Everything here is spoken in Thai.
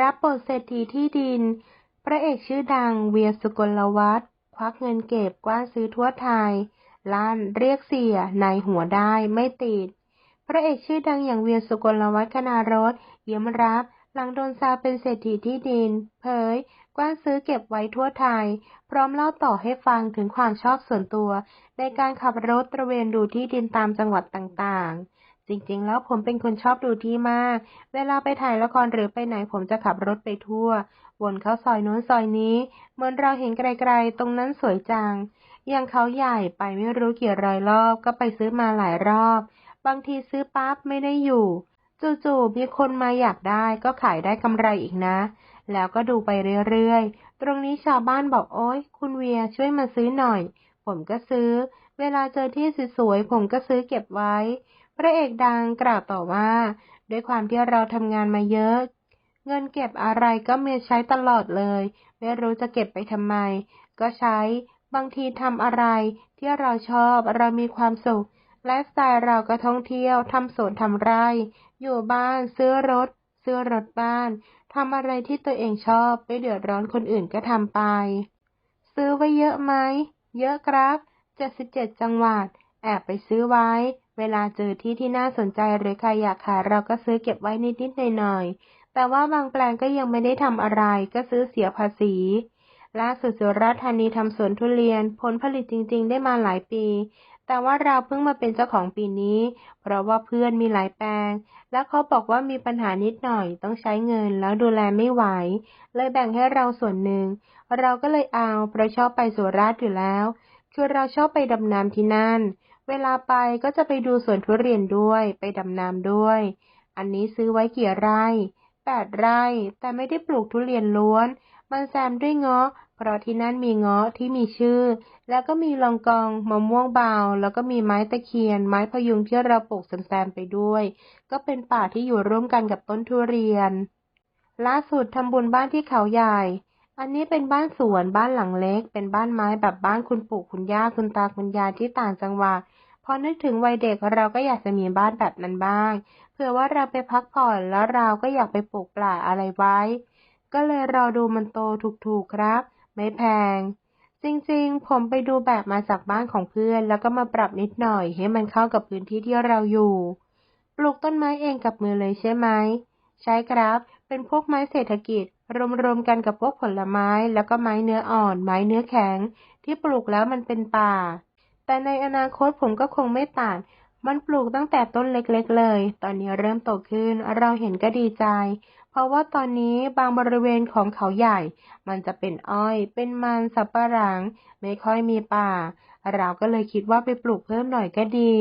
รับบทเศรษฐีที่ดิน พระเอกชื่อดังเวียสุกลวัฒน์ควักเงินเก็บกว้านซื้อทั่วไทย ล้านเรียกเสียในหัวได้ไม่ติด พระเอกชื่อดังอย่างเวียสุกลวัฒน์คณารถเยี่ยมรับ หลังโดนซาเป็นเศรษฐีที่ดิน เผย กว้านซื้อเก็บไว้ทั่วไทย พร้อมเล่าต่อให้ฟังถึงความชอบส่วนตัว ในการขับรถตระเวนดูที่ดินตามจังหวัดต่างๆ จริงๆ แล้วผมเป็นคนชอบดูที่มาก เวลาไปถ่ายละครหรือไปไหนผมจะขับรถไปทั่ว วนเข้าซอยโน้นซอยนี้ เหมือนเราเห็นไกลๆ ตรงนั้นสวยจัง อย่างเขาใหญ่ไปไม่รู้กี่ร้อยรอบ ก็ไปซื้อมาหลายรอบ บางทีซื้อปั๊บไม่ได้อยู่ จู่ๆ มีคนมาอยากได้ก็ขายได้กำไรอีกนะ แล้วก็ดูไปเรื่อยๆ ตรงนี้ชาวบ้านบอกโอ๊ย คุณเวียช่วยมาซื้อหน่อย ผมก็ซื้อ เวลาเจอที่สวยๆ ผมก็ซื้อเก็บไว้ พระเอกดังกล่าวต่อว่า ด้วยความที่เราทำงานมาเยอะ เงินเก็บอะไรก็มีใช้ตลอดเลย ไม่รู้จะเก็บไปทำไม ก็ใช้ บางทีทำอะไรที่เราชอบเรามีความสุข ไลฟ์สไตล์เราก็ท่องเที่ยวทำสวนทำไร่ อยู่บ้านซื้อรถ ซื้อรถบ้านทำอะไรที่ตัวเองชอบไม่เดือดร้อนคนอื่นก็ทำไป ซื้อไว้เยอะไหม เยอะครับ77จังหวัด แอบไปซื้อไว้ เวลาเจอที่ที่น่าสนใจหรือใครอยากขายเราก็ซื้อเก็บไว้นิดๆหน่อยๆ แต่ว่าบางแปลงก็ยังไม่ได้ทำอะไรก็ซื้อเสียภาษี ล่าสุดสุราษฎร์ธานีทำสวนทุเรียน ผลผลิตจริง ๆ ได้มาหลายปี แต่ว่าเราเพิ่งมาเป็นเจ้าของปีนี้ เพราะว่าเพื่อนมีหลายแปลง แล้วเขาบอกว่ามีปัญหานิดหน่อย ต้องใช้เงินแล้วดูแลไม่ไหว เลยแบ่งให้เราส่วนหนึ่ง เราก็เลยเอาเพราะชอบไปสุราษฎร์อยู่แล้ว คือเราชอบไปดำน้ำที่นั่น เวลาไปก็จะไปดูสวนทุเรียนด้วย ไปดำน้ำด้วย อันนี้ซื้อไว้กี่ไร่แปดไร่ แต่ไม่ได้ปลูกทุเรียนล้วน มันแซมด้วยเงาะ เพราะที่นั่นมีเงาะที่มีชื่อ แล้วก็มีลองกองมะม่วงเบา แล้วก็มีไม้ตะเคียน ไม้พยุงที่เราปลูกแซมๆไปด้วย ก็เป็นป่าที่อยู่ร่วมกันกับต้นทุเรียน ล่าสุดทำบุญบ้านที่เขาใหญ่ อันนี้เป็นบ้านสวนบ้านหลังเล็ก เป็นบ้านไม้แบบบ้านคุณปู่คุณย่าคุณตาคุณยายที่ต่างจังหวัด พอนึกถึงวัยเด็กเราก็อยากจะมีบ้านแบบนั้นบ้าง เผื่อว่าเราไปพักผ่อนแล้วเราก็อยากไปปลูกป่าอะไรไว้ ก็เลยรอดูมันโตถูกๆครับ ไม่แพง จริงๆ ผมไปดูแบบมาจากบ้านของเพื่อน แล้วก็มาปรับนิดหน่อยให้มันเข้ากับพื้นที่ที่เราอยู่ ปลูกต้นไม้เองกับมือเลยใช่ไหม ใช่ครับ เป็นพวกไม้เศรษฐกิจ รวมๆกันกับพวกผลไม้ แล้วก็ไม้เนื้ออ่อน ไม้เนื้อแข็ง ที่ปลูกแล้วมันเป็นป่า แต่ในอนาคตผมก็คงไม่ตัด มันปลูกตั้งแต่ต้นเล็กๆเลย ตอนนี้เริ่มโตขึ้น เราเห็นก็ดีใจ เพราะว่าตอนนี้บางบริเวณของเขาใหญ่ มันจะเป็นอ้อย เป็นมันสับปะหลัง ไม่ค่อยมีป่า เราก็เลยคิดว่าไปปลูกเพิ่มหน่อยก็ดี